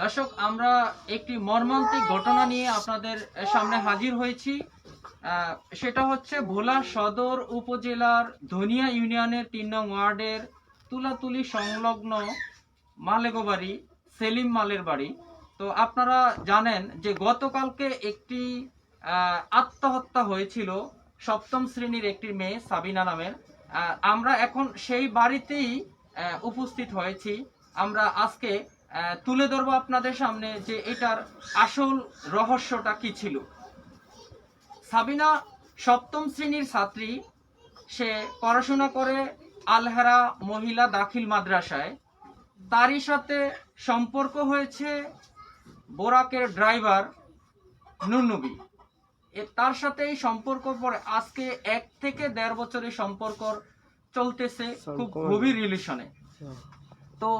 দর্শক, আমরা একটি মর্মান্তিক ঘটনা নিয়ে আপনাদের সামনে হাজির হয়েছি। সেটা হচ্ছে ভোলা সদর উপজেলার ধনিয়া ইউনিয়নের তিন নং ওয়ার্ডের তুলাতুলি সংলগ্ন মালেগোবাড়ি, সেলিম মালের বাড়ি। তো আপনারা জানেন যে গতকালকে একটি আত্মহত্যা হয়েছিল সপ্তম শ্রেণির একটি মেয়ে সাবিনা নামের। আমরা এখন সেই বাড়িতেই উপস্থিত হয়েছি। আমরা আজকে তুলে ধরবো আপনাদের সামনে যে এটার আসল রহস্যটা কি ছিল। সাবিনা সপ্তম শ্রেণির ছাত্রী, সে পড়াশোনা করে আলহারা মহিলা দাখিল মাদ্রাসায়। তারই সাথে সম্পর্ক হয়েছে বোরাকের ড্রাইভার নুনবি তার সাথে এই সম্পর্ক পরে আজকে এক থেকে দেড় বছরের সম্পর্ক চলতেছে খুব গভীর রিলেশনে তো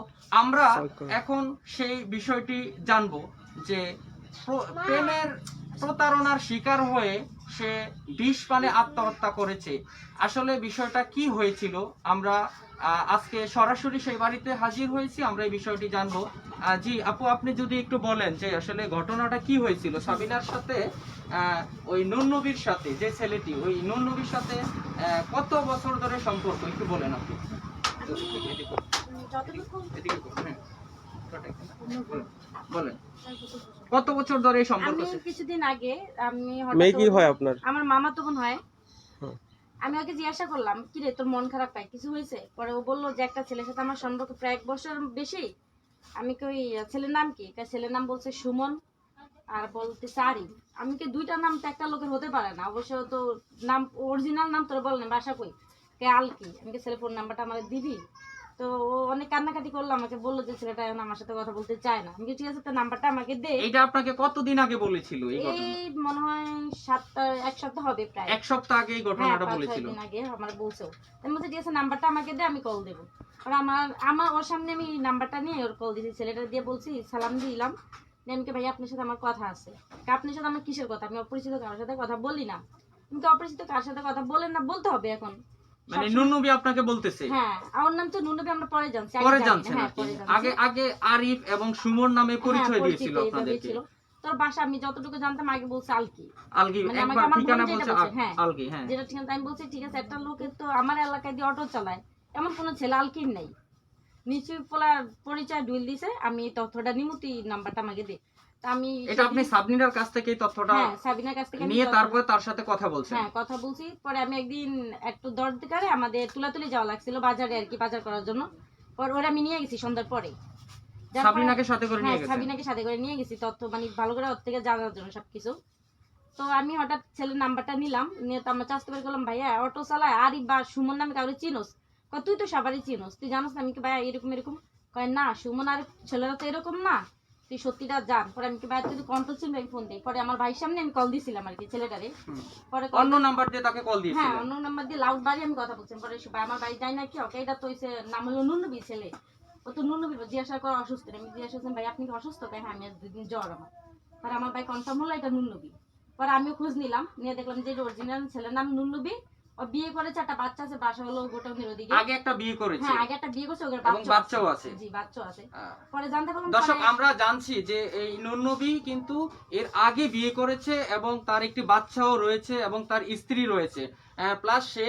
আমরা এখন সেই বিষয়টি জানব যে প্রেমের প্রতারণার শিকার হয়ে সে বিষ পানে আত্মহত্যা করেছে। আসলে বিষয়টা কি হয়েছিল? আমরা আজকে সরাসরি সেই বাড়িতে হাজির হয়েছি। আমরা এই বিষয়টি জানব। জি আপু আপনি যদি একটু বলেন যে আসলে ঘটনাটা কি হয়েছিল? সাবিনার সাথে ওই নুননবীর সাথে যে ছেলেটি ওই নুননবীর সাথে কত বছর ধরে সম্পর্ক? একটু বলেন আপনি। হ্যাঁ। বলেন। কত বছর ধরে সম্পর্ক আমি কিছুদিন আগে আমি মেয়ে কি হয় আপনার? আমার মামা তো বোন হয়। আমি ওকে জিজ্ঞাসা করলাম কি রে তোর মন খারাপ পাই কিছু হয়েছে? পরে ও বলল যে একটা ছেলের সাথে আমার সম্পর্ক প্রায় এক বছর বেশি। আমি কি ওই ছেলের নাম কি? ছেলের নাম বলছে সুমন আর বলতে সারি। আমি কি দুইটা নাম তো একটা লোকের হতে পারে না। অবশ্য তো নাম অরিজিনাল নাম তোর না, বাসা কই? কে, আলকি? আমি কি ছেলে ফোন নাম্বারটা আমাকে দিবি? তো ও অনেক কান্নাকাটি করল আমাকে বলল যে ছেলেটা এখন আমার সাথে কথা বলতে চায় না। আমি ঠিক আছে তোর নাম্বারটা আমাকে দে। এইটা আপনাকে কতদিন আগে বলেছিল এই ঘটনা? এই মনে হয় সাতটা এক সপ্তাহ হবে প্রায়। এক সপ্তাহ আগে এই হ্যাঁ ঘটনাটা পাঁচ ছয় বলেছিল। দিন আগে আমার বলছেও আমি বলছি ঠিক আছে নাম্বারটা আমাকে দে আমি কল দেবো। আর আমার আমার ওর সামনে আমি নাম্বারটা নিয়ে ওর কল দিয়েছি। ছেলেটা দিয়ে বলছি সালাম দিলাম। এমকে ভাই আপনার সাথে আমার কথা আছে। আপনার সাথে আমার কিসের কথা? আমি অপরিচিত কারোর সাথে কথা বলি না। তুমি তো অপরিচিত কার সাথে কথা বলেন না বলতে হবে এখন। মানে নুনবি আপনাকে বলতেছে। হ্যাঁ আমার নাম তো নুনবি আমরা পরে জানছি। পরে জানছেন হ্যাঁ। আগে আগে আরিফ এবং সুমন নামে পরিচয় হ্যাঁ, দিয়েছিল আপনাদেরকে। তোর বাসা আমি যতটুকু জানতাম আগে বলছে আলকি। আলগি মানে একবার ঠিকানা যেটা বলছে বলছে, আল- হ্যাঁ। হ্যাঁ। যেটা ঠিক আছে আমি বলছি ঠিক আছে একটা লোকের তো আমার এলাকায় দিয়ে অটো চালায়। এমন কোনো ছেলে আলকিন নেই। নিচু পোলার পরিচয় ঢুল দিছে আমি তথ্যটা নিমুতি নাম্বারটা আমাকে দে আমি এটা আপনি সাবনিনার কাছ থেকে তথ্যটা হ্যাঁ সাবিনার কাছ থেকে নিয়ে তারপরে তার সাথে কথা বলছেন। হ্যাঁ কথা বলছি। পরে আমি একদিন একটু দরকারে আমাদের তুলাতুলি যাওয়া লাগছিল বাজারে আর কি বাজার করার জন্য। পর ওরা আমি নিয়ে গেছি সন্ধ্যার পরে। সাবরিনাকে সাথে করে নিয়ে হ্যাঁ গেছেন? সাবিনাকে সাথে করে নিয়ে গেছি। তথ্য মানে ভালো করে ওর থেকে জানার জন্য সবকিছু। তো আমি হঠাৎ ছেলের নাম্বারটা নিলাম। নিয়ে তো আমরা চাষতে পারি করলাম ভাইয়া অটো চালায়? আর বা সুমন নামে কাউরে চিনোস? তুই তো সবারই চিনোস। তুই জানোস না? আমি কি ভাইয়া এরকম এরকম। কয় না সুমন আর ছেলেরা তো এরকম না। তুই সত্যিটা জান পরে আমি কি ভাইয়া তুই কন্ট্রোল চিনবে ফোন দিই। পরে আমার ভাইয়ের সামনে আমি কল দিয়েছিলাম আর কি ছেলেটারে। পরে অন্য নাম্বার দিয়ে তাকে কল হ্যাঁ অন্য নাম্বার দিয়ে লাউড বাড়ি আমি কথা বলছি পরে ভাই, আমার বাড়ি যাই না কি ওকে এটা তো নাম হলো নুনবি ছেলে। ও তো নুনবি জিজ্ঞাসা করে অসুস্থ আমি জিজ্ঞাসা করছিলাম ভাই আপনি কি অসুস্থ? ভাই হ্যাঁ আমি দুদিন জ্বর আমার। পরে আমার ভাই কনফার্ম হলো এটা নুনবি। পরে আমিও খোঁজ নিলাম। নিয়ে দেখলাম যে অরিজিনাল ছেলের নাম নুনবি। বিয়ে করেছে একটা বাচ্চা আছে বাসা হলো ওদিকে আগে একটা বিয়ে করেছে। হ্যাঁ আগে একটা বিয়ে করেছে এবং বাচ্চাও আছে। জি বাচ্চাও আছে। পরে জানতে পারলাম দর্শক আমরা জানছি যে এই নন্নবী কিন্তু এর আগে বিয়ে করেছে এবং তার একটি বাচ্চাও রয়েছে এবং তার স্ত্রী রয়েছে। প্লাস সে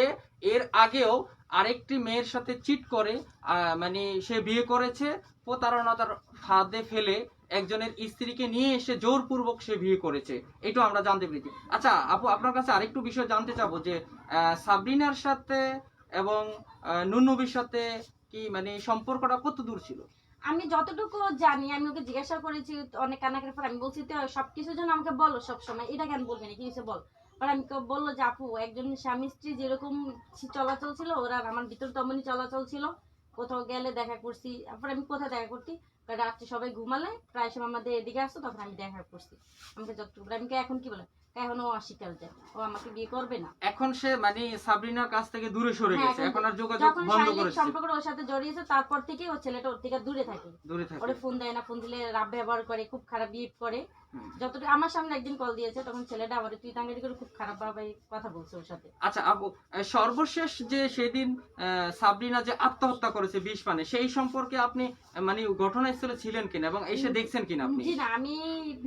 এর আগেও আরেকটি মেয়ের সাথে চিট করে মানে সে বিয়ে করেছে, প্রতারণার ফাঁদে ফেলে একজনের স্ত্রীকে নিয়ে এসে জোরপূর্বক সে বিয়ে করেছে। এটাও আমরা জানতে পেরেছি। আচ্ছা আপু, আপনার কাছে আরেকটু বিষয় জানতে চাবো যে সাবরিনার সাথে এবং নুনবীর সাথে কি মানে সম্পর্কটা কত দূর ছিল? আমি যতটুকু জানি, আমি ওকে জিজ্ঞাসা করেছি অনেক কান্নাকাটির পর, আমি বলছি, তো, সবকিছুর জন্য আমাকে বলো সবসময়। এটা কেন বলবে না? কি বল? আর আমি বলল যে, আপু, একজন স্বামী স্ত্রী যেরকম চলাচল ছিল, ওরা আমার ভিতর তেমনই চলাচল ছিল। কোথাও গেলে দেখা করছি। তারপর আমি কোথায় দেখা করছি? রাত্রে সবাই ঘুমালে, প্রায় সময় আমাদের এদিকে আসতো, তখন আমি দেখা করছি। আমাকে যতটুকু আমি এখন কি বলে? এখনও অস্বীকার ও আমাকে বিয়ে করবে না। এখন সে মানে সাবরিনার কাছ থেকে দূরে সরে হ্যাঁ, গেছে। এখন আর যোগাযোগ বন্ধ করেছে। সম্পর্ক ওর সাথে জড়িয়েছে তারপর থেকে ও ছেলেটা ওর থেকে দূরে থাকে। দূরে থাকে। ওরে ফোন দেয় না ফোন দিলে রাব ব্যবহার করে খুব খারাপ বিহেভ করে। যতটুকু আমার সামনে একদিন কল দিয়েছে তখন ছেলেটা আমার তুই তাঙ্গারি করে খুব খারাপ ভাবে কথা বলছে ওর সাথে। আচ্ছা আপু সর্বশেষ যে সেদিন সাবরিনা যে আত্মহত্যা করেছে বিষ পানে সেই সম্পর্কে আপনি মানে ঘটনাস্থলে ছিলেন কিনা এবং এসে দেখছেন কিনা আপনি? জি না আমি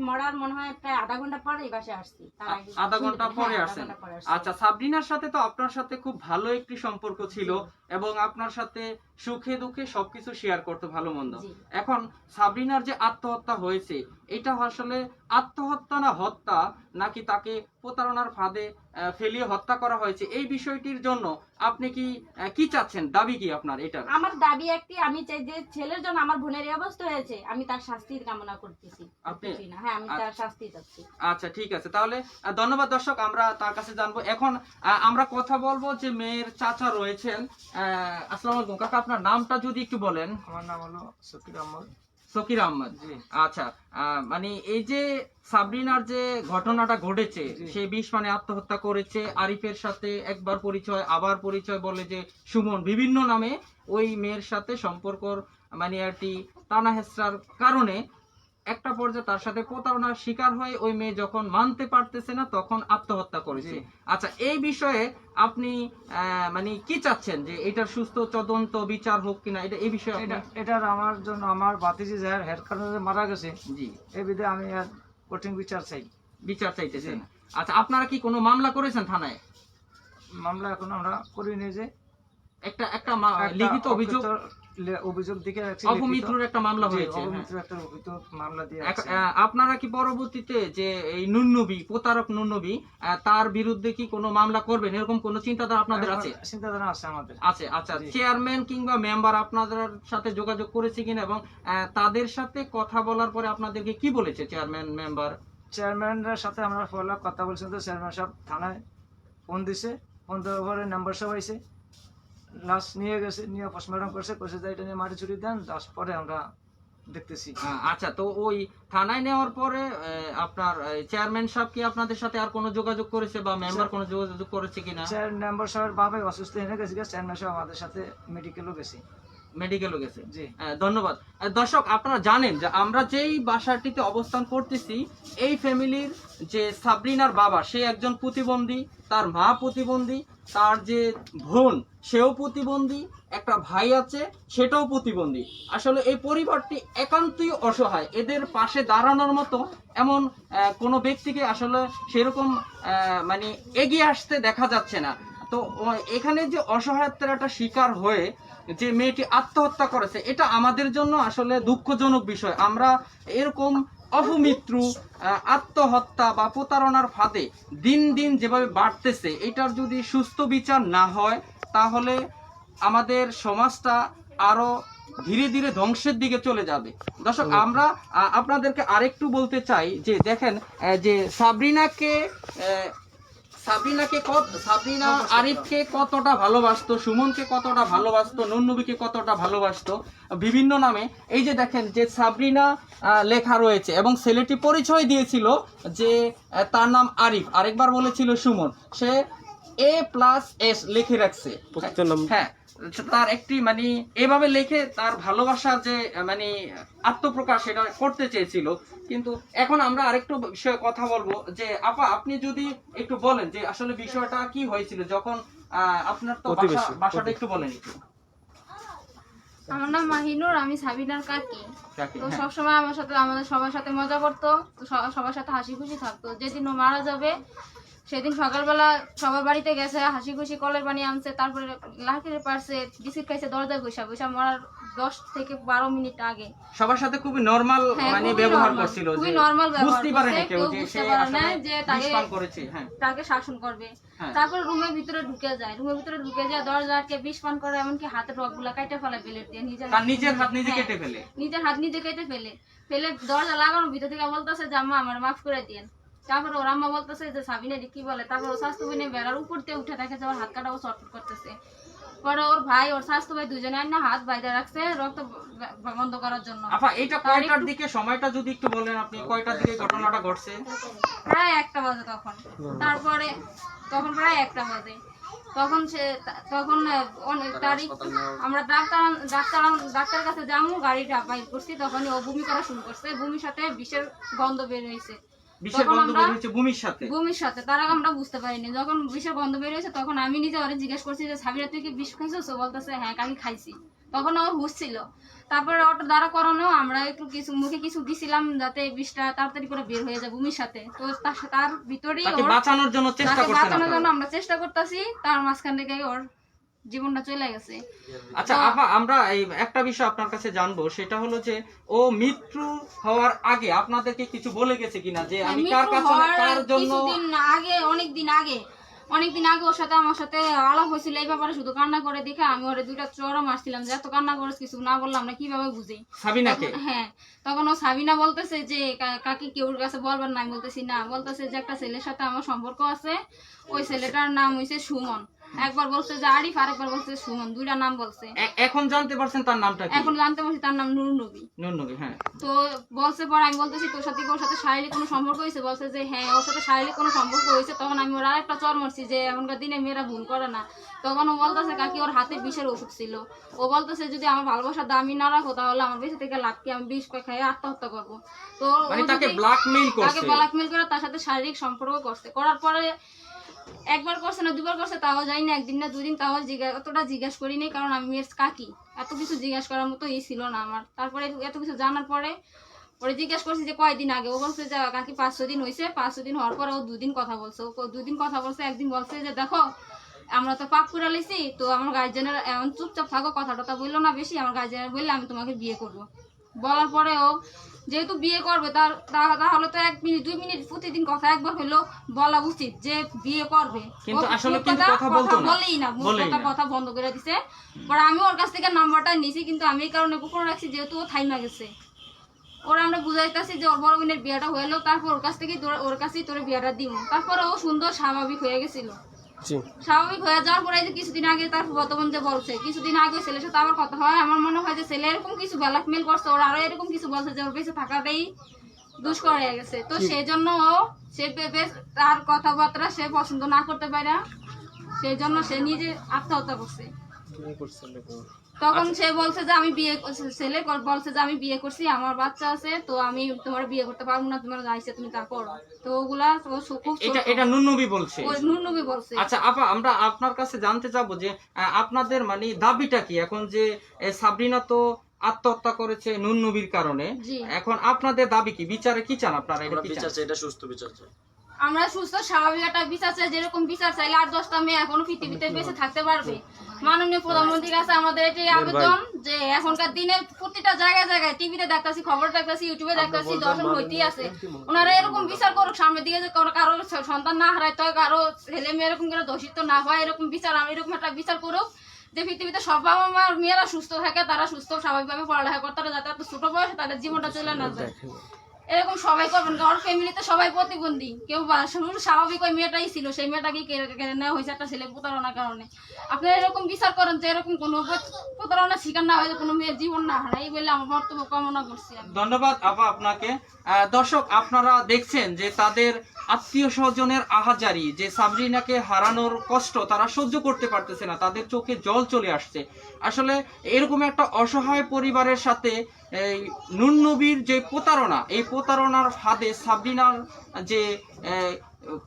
মরার মনে হয় প্রায় আধা ঘণ্টা পরে এই বাসায় আসছি। আধা ঘণ্টা হ্যাঁ, পরে পরে আসছি। আচ্ছা সাবরিনার সাথে তো আপনার সাথে খুব ভালো একটি সম্পর্ক ছিল এবং আপনার সাথে সুখে দুঃখে সবকিছু শেয়ার করতে ভালো মন্দ। এখন সাবরিনার যে আত্মহত্যা হয়েছে এটা আসলে আত্মহত্যা না হত্যা নাকি তাকে প্রতারণার ফাঁদে ফেলিয়ে হত্যা করা হয়েছে। এই বিষয়টির জন্য আপনি কি কি চাচ্ছেন? দাবি কি আপনার এটা আমার দাবি একটি আমি চাই যে ছেলের জন্য আমার বোনের এই অবস্থা হয়েছে আমি তার শাস্তির কামনা করতেছি। আপনি- না। হ্যাঁ আমি তার শাস্তি চাচ্ছি। আচ্ছা ঠিক আছে। তাহলে ধন্যবাদ দর্শক আমরা তার কাছে জানব। এখন আহ, আমরা কথা বলব যে মেয়ের চাচা রয়েছেন আহ, আসসালামু আলাইকুম। কাকা আপনার নামটা যদি একটু বলেন। আমার নাম হলো সকির আহমদ। সকির আহমদ। আচ্ছা আহ, মানে এই যে সাবরিনার যে ঘটনাটা ঘটেছে সে বিষ মানে আত্মহত্যা করেছে আরিফের সাথে একবার পরিচয় আবার পরিচয় বলে যে সুমন বিভিন্ন নামে ওই মেয়ের সাথে সম্পর্ক মানে একটি টানা হেসরার কারণে একটা পর্যায়ে তার সাথে প্রতারণার শিকার হয়ে ওই মেয়ে যখন মানতে পারতেছে না তখন আত্মহত্যা করেছে। আচ্ছা এই বিষয়ে আপনি মানে কি চাচ্ছেন যে এটার সুস্থ তদন্ত বিচার হোক কিনা এটা এই বিষয়ে এটার আমার জন্য আমার বাতিজি যার হেড কারণে মারা গেছে জি। এই বিধে আমি আর কঠিন বিচার চাই। বিচার চাইতেছেন আচ্ছা আপনারা কি কোনো মামলা করেছেন থানায়? মামলা এখন আমরা করিনি যে। একটা একটা লিখিত অভিযোগ অভিযোগ দিকে অপমিত্রর একটা মামলা হয়েছে হ্যাঁ। একটা লিখিত মামলা দিয়ে আপনারা কি পরবর্তীতে যে এই নুন্নবী প্রতারক নুন্নবী তার বিরুদ্ধে কি কোনো মামলা করবেন? এরকম কোনো চিন্তাধারা আপনাদের আছে? চিন্তাধারা আছে আমাদের। আছে আচ্ছা। চেয়ারম্যান কিংবা মেম্বার আপনাদের সাথে যোগাযোগ করেছে কিনা এবং তাদের সাথে কথা বলার পরে আপনাদেরকে কি বলেছে চেয়ারম্যান মেম্বার? চেয়ারম্যানের সাথে আমরা পয়লা কথা বলছি। তো চেয়ারম্যান সাহেব থানায় ফোন দিছে ফোন দেওয়ার পরে নাম্বার সব আইছে। লাশ নিয়ে গেছে নিয়ে পোস্টমর্টম করছে করছে যে এটা নিয়ে মাটি চুরি দেন লাশ পরে আমরা দেখতেছি। আচ্ছা তো ওই থানায় নেওয়ার পরে আপনার চেয়ারম্যান সাহেব কি আপনাদের সাথে আর কোনো যোগাযোগ করেছে বা মেম্বার কোনো যোগাযোগ করেছে কিনা? চেয়ার মেম্বার সাহেবের বাবা অসুস্থ হয়ে গেছে চেয়ারম্যান সাহেব আমাদের সাথে মেডিকেলও গেছে। মেডিকেলও গেছে? জি। ধন্যবাদ। দর্শক আপনারা জানেন যে আমরা যেই বাসাটিতে অবস্থান করতেছি এই ফ্যামিলির যে সাবরিনার বাবা সে একজন প্রতিবন্ধী তার মা প্রতিবন্ধী তার যে বোন সেও প্রতিবন্ধী, একটা ভাই আছে, সেটাও প্রতিবন্ধী। আসলে এই পরিবারটি একান্তই অসহায়। এদের পাশে দাঁড়ানোর মতো এমন কোনো ব্যক্তিকে আসলে সেরকম মানে এগিয়ে আসতে দেখা যাচ্ছে না। তো এখানে যে অসহায়তার একটা শিকার হয়ে যে মেয়েটি আত্মহত্যা করেছে, এটা আমাদের জন্য আসলে দুঃখজনক বিষয়। আমরা এরকম অপমিত্রু আত্মহত্যা বা প্রতারণার ফাঁদে দিন দিন যেভাবে বাড়তেছে এটার যদি সুস্থ বিচার না হয় তাহলে আমাদের সমাজটা আরও ধীরে ধীরে ধ্বংসের দিকে চলে যাবে। দর্শক আমরা আপনাদেরকে আরেকটু বলতে চাই যে দেখেন যে সাবরিনাকে আহ, সাবরিনাকে কত সাবরিনা আরিফকে কতটা ভালোবাসতো সুমনকে কতটা ভালোবাসতো নুন্নবীকে কতটা ভালোবাসতো বিভিন্ন নামে। এই যে দেখেন যে সাবরিনা লেখা রয়েছে এবং ছেলেটি পরিচয় দিয়েছিল যে তার নাম আরিফ। আরেকবার বলেছিল সুমন। সে এ প্লাস এস লিখে রাখছে। হ্যাঁ তার একটি মানে এভাবে লিখে তার ভালোবাসার যে মানে আত্মপ্রকাশ সেটা করতে চেয়েছিল। কিন্তু এখন আমরা আরেকটু বিষয়ে কথা বলব যে আপা আপনি যদি একটু বলেন যে আসলে বিষয়টা কি হয়েছিল যখন আহ, আপনার তো বাসা- বাসাটা একটু বলেন একটু। আমার নাম মাহিনুর আমি সাবিনার কাকি। কাকি, তো হ্যাঁ। সবসময় আমার সাথে আমাদের সবার সাথে মজা করতো তো সবার সাথে হাসি খুশি থাকতো। যেদিন ও মারা যাবে সেদিন সকালবেলা সবার বাড়িতে গেছে হাসি খুশি কলের পানি আনছে তারপরে লাকিরে পারছে বিস্কিট খাইছে দরজায় বসা বসা মরার দশ থেকে বারো মিনিট আগে। সবার সাথে খুবই নরমাল হ্যাঁ, মানে ব্যবহার করছিল খুবই ব্যবহার বুঝতে পারে না কেউ বুঝতে সে পারে না যে তাকে- করেছে হ্যাঁ। তাকে শাসন করবে। হ্যাঁ। তারপর রুমের ভিতরে ঢুকে যায় রুমের ভিতরে ঢুকে যায় দরজা আটকে বিষ পান করে এমনকি হাতের রকগুলা কাটে ফেলে প্লেট দিয়ে নিজের তার নিজের হাত নিজে হ্যাঁ, কেটে ফেলে। নিজের হাত নিজে কেটে ফেলে। ফেলে দরজা লাগানো ভিতর থেকে বলতেছে যে আম্মা আমার মাফ করে দিন তারপর ওর আম্মা বলতেছে যে কি বলে? তারপর ও স্বাস্থ্য বিনে বেড়ার উপর দিয়ে উঠে দেখে যে ওর হাত কাটা ও করতেছে। পরে ওর ভাই ওর স্বাস্থ্য ভাই দুজনে হাত বাইরে রাখছে রক্ত বন্ধ করার জন্য। আপা এটা কয়টার দিকে? সময়টা যদি একটু বলেন আপনি কয়টার দিকে ঘটনাটা ঘটছে? প্রায় একটা বাজে তখন। তারপরে তখন প্রায় একটা বাজে। তখন সে তখন তারিখ আমরা ডাক্তার ডাক্তার ডাক্তারের কাছে যাব গাড়িটা বাইর করছি তখনই ও বমি করা শুরু করছে। বমির সাথে বিষের গন্ধ বের হয়েছে। বিষের গন্ধ বের হচ্ছে ভূমির সাথে। বমির সাথে তার আগে আমরা বুঝতে পারিনি। যখন বিষের গন্ধ বের হয়েছে তখন আমি নিজে ওরে জিজ্ঞেস করছি যে সাবিরা তুই কি বিষ খাইছো বলতেছে হ্যাঁ খাইছি। তখন ওর হুশ ছিল। তারপরে ওটা দ্বারা করানো আমরা একটু কিছু মুখে কিছু দিছিলাম যাতে বিষটা তাড়াতাড়ি করে বের হয়ে যায় বমির সাথে। তো তার তার ভিতরেই বাঁচানোর জন্য চেষ্টা বাঁচানোর জন্য আমরা চেষ্টা করতেছি তার মাঝখান থেকে ওর জীবনটা চলে গেছে। আচ্ছা আপা আমরা এই একটা বিষয় আপনার কাছে জানব সেটা হলো যে ও মৃত্যু হওয়ার আগে আপনাদেরকে কিছু বলে গেছে কিনা? যে আমি কার হ্যাঁ, কাছে কার জন্য কিছুদিন আগে অনেক দিন আগে অনেক দিন আগে ওর সাথে আমার সাথে আলাপ হয়েছিল এই ব্যাপারে শুধু কান্না করে দেখে আমি ওরে দুইটা চড়ও মারছিলাম যে এত কান্না করিস কিছু না বললাম না কীভাবে বুঝি? সাবিনাকে? হ্যাঁ তখন ও সাবিনা বলতেছে যে কাকি কেউ কাছে বলবার না আমি বলতেছি না। বলতেছে যে একটা ছেলের সাথে আমার সম্পর্ক আছে। ওই ছেলেটার নাম হইছে সুমন। একবার বলছে যে আরিফ আরেকবার বলছে সুমন দুইটা নাম বলছে। এখন জানতে পারছেন তার নামটা এখন জানতে পারছি তার নাম নুর নবী। নুন নবী হ্যাঁ। তো বলছে পর আমি বলতেছি তোর সাথে ওর সাথে শারীরিক কোনো সম্পর্ক হয়েছে? বলছে যে হ্যাঁ ওর সাথে শারীরিক কোনো সম্পর্ক হয়েছে। তখন আমি ওর আরেকটা চর মারছি যে এমনকার দিনে মেয়েরা ভুল করে না। তখন ও বলতেছে কাকি ওর হাতে বিষের ওষুধ ছিল। ও বলতেছে যদি আমার ভালোবাসার দামি না রাখো তাহলে আমার বেঁচে থেকে লাভকে আমি বিষ কয়ে খাইয়ে আত্মহত্যা করব। তো মানে তাকে ব্ল্যাকমেইল করে তার সাথে শারীরিক সম্পর্ক করছে। করার পরে একবার করছে না, দুবার করছে, তাও যাই না, একদিন না দুদিন, তাও জিজ্ঞাসা অতটা জিজ্ঞাসা করিনি কারণ আমি মেয়ের কাকি। এত কিছু জিজ্ঞাসা করার মতো ই ছিল না আমার। তারপরে এত কিছু জানার পরে ওরে জিজ্ঞাসা করছি যে কয়দিন আগে? ও বলছে যে, কাকি পাঁচশো দিন হয়েছে পাঁচশো দিন হওয়ার পরে ও দুদিন কথা বলছে। ও দুদিন কথা বলছে, একদিন বলছে যে, দেখো, আমরা তো পাপ করে লিছি তো আমার গার্জেনের এমন চুপচাপ থাকো কথা টথা বলল না বেশি, আমার গার্জেনের বললে আমি তোমাকে বিয়ে করব। বলার পরে ও যেহেতু বিয়ে করবে তার তাহলে তো এক মিনিট দুই মিনিট প্রতিদিন কথা একবার হলেও বলা উচিত যে বিয়ে করবে। কিন্তু আসলে কিন্তু কথা বলতো না। বলেই না কথা কথা বন্ধ করে দিছে। পরে আমি ওর কাছ থেকে নাম্বারটা নিছি কিন্তু আমি এই কারণে গোপন রাখছি যেহেতু ও থাইমা গেছে। ওরা আমরা বুঝাইতেছি যে ওর বড় বোনের বিয়েটা হলো তারপর ওর কাছ থেকে ওর কাছেই তোর বিয়েটা দিব তারপরে ও সুন্দর স্বাভাবিক হয়ে গেছিল। স্বাভাবিক হয়ে যাওয়ার পরে যে কিছুদিন আগে তার বর্তমান বলছে কিছুদিন আগে ছেলের সাথে আবার কথা হয়। আমার মনে হয় যে ছেলে এরকম কিছু ব্ল্যাকমেল করছে ওর আরও এরকম কিছু বলছে যে ওর বেঁচে থাকাটাই দুষ্কর হয়ে গেছে। তো সেই জন্য সে ভেবে তার কথাবার্তা সে পছন্দ না করতে পারে। সেই জন্য সে নিজে আত্মহত্যা করছে। তখন সে বলছে যে আমি বিয়ে ছেলে বলছে যে আমি বিয়ে করছি আমার বাচ্চা আছে তো আমি তোমার বিয়ে করতে পারব না তোমার গাইছে তুমি তা করো। তো ওগুলা খুব এটা। এটা নুন বলছে। ওই নুননবী বলছে। আচ্ছা আপা আমরা আপনার কাছে জানতে চাবো যে আহ, আপনাদের মানে দাবিটা কি? এখন যে সাবরিনা তো আত্মহত্যা করেছে নুন নবীর কারণে এখন আপনাদের দাবি কি? বিচারে কি চান আপনারা? এটা কি চান? এটা সুস্থ বিচার চাই। আমরা সুস্থ স্বাভাবিক একটা বিচার চাই যেরকম বিচার চাইলে আর দশটা মেয়ে এখনও পৃথিবীতে বেঁচে থাকতে পারবে। মাননীয় প্রধানমন্ত্রীর কাছে আমাদের এটাই আবেদন যে এখনকার দিনে প্রতিটা জায়গায় জায়গায় টিভিতে দেখতেছি খবর দেখতেছি ইউটিউবে দেখতেছি দর্শন হইতেই আছে। ওনারা এরকম বিচার করুক সামনের দিকে যে কোনো কারও সন্তান না হারাইতে হয় কারও ছেলে মেয়ে এরকম করে দোষিত না হয় এরকম বিচার এরকম একটা বিচার করুক যে পৃথিবীতে সব বাবা মার মেয়েরা সুস্থ থাকে তারা সুস্থ স্বাভাবিকভাবে পড়ালেখা করতে যাতে এত ছোট বয়সে তাদের জীবনটা চলে না যায়। এরকম সবাই করবেন, কারণ ফ্যামিলিতে সবাই প্রতিবন্ধী। কেউ শুধু স্বাভাবিক ওই মেয়েটাই ছিল, সেই মেয়েটাকে কেড়ে নেওয়া হয়েছে একটা ছেলে প্রতারণার কারণে। আপনারা এরকম বিচার করেন যে এরকম কোনো প্রতারণার শিকার না হয় কোনো মেয়ের জীবন না হারায় এই বলে আমার বক্তব্য কামনা করছি ধন্যবাদ আপা আপনাকে। দর্শক, আপনারা দেখছেন যে তাদের আত্মীয় স্বজনের আহাজারি, যে সাবরিনাকে হারানোর কষ্ট তারা সহ্য করতে পারতেছে না, তাদের চোখে জল চলে আসছে। আসলে এরকম একটা অসহায় পরিবারের সাথে এই নুন নবীর যে প্রতারণা, এই প্রতারণার ফাঁদে সাবরিনার যে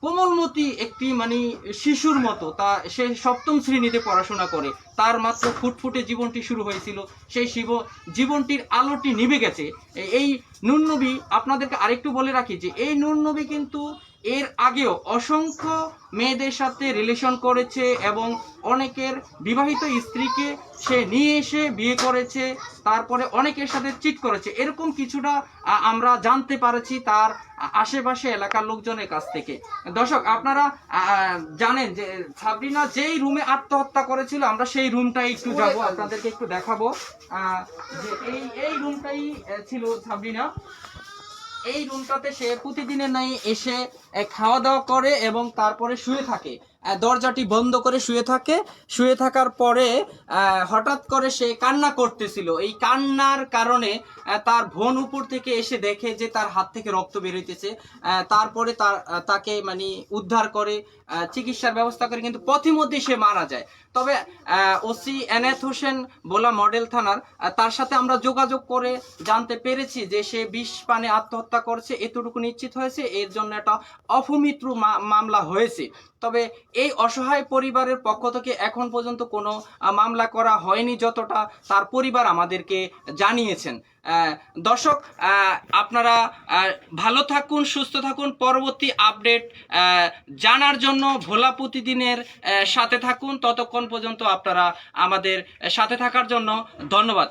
কোমলমতি একটি মানে শিশুর মতো, তা সে সপ্তম শ্রেণীতে পড়াশোনা করে। তার মাত্র ফুটফুটে জীবনটি শুরু হয়েছিল। সেই শিব, জীবনটির আলোটি নিভে গেছে। এই নুন নবী আপনাদেরকে আরেকটু বলে রাখি যে, এই নুন নবী কিন্তু এর আগেও অসংখ্য মেয়েদের সাথে রিলেশন করেছে এবং অনেকের বিবাহিত স্ত্রীকে সে নিয়ে এসে বিয়ে করেছে তারপরে অনেকের সাথে চিট করেছে। এরকম কিছুটা আমরা জানতে পারেছি তার আশেপাশে এলাকার লোকজনের কাছ থেকে। দর্শক আপনারা জানেন যে সাবরিনা যেই রুমে আত্মহত্যা করেছিল আমরা সেই রুমটাই একটু যাব আপনাদেরকে একটু দেখাবো। যে এই এই রুমটাই ছিল সাবরিনা। এই রুমটাতে সে প্রতিদিনের নাই, এসে খাওয়া দাওয়া করে এবং তারপরে শুয়ে থাকে। দরজাটি বন্ধ করে শুয়ে থাকে। শুয়ে থাকার পরে হঠাৎ করে সে কান্না করতেছিল। এই কান্নার কারণে তার বোন উপর থেকে এসে দেখে যে তার হাত থেকে রক্ত বেরোইতেছে তারপরে তার, তাকে মানে উদ্ধার করে চিকিৎসার ব্যবস্থা করে, কিন্তু পথিমধ্যে সে মারা যায়। তবে ওসি এনায়েত হোসেন বোলা মডেল থানার তার সাথে আমরা যোগাযোগ করে জানতে পেরেছি যে সে বিষ পানে আত্মহত্যা করছে, এতটুকু নিশ্চিত হয়েছে, এর জন্য একটা অপমৃত্যু মামলা হয়েছে। তবে এই অসহায় পরিবারের পক্ষ থেকে এখন পর্যন্ত কোনো মামলা করা হয়নি, যতটা তার পরিবার আমাদেরকে জানিয়েছেন। দর্শক আপনারা ভালো থাকুন, সুস্থ থাকুন, পরবর্তী আপডেট জানার জন্য ভোলা প্রতিদিনের সাথে থাকুন। ততক্ষণ পর্যন্ত আপনারা আমাদের সাথে থাকার জন্য ধন্যবাদ।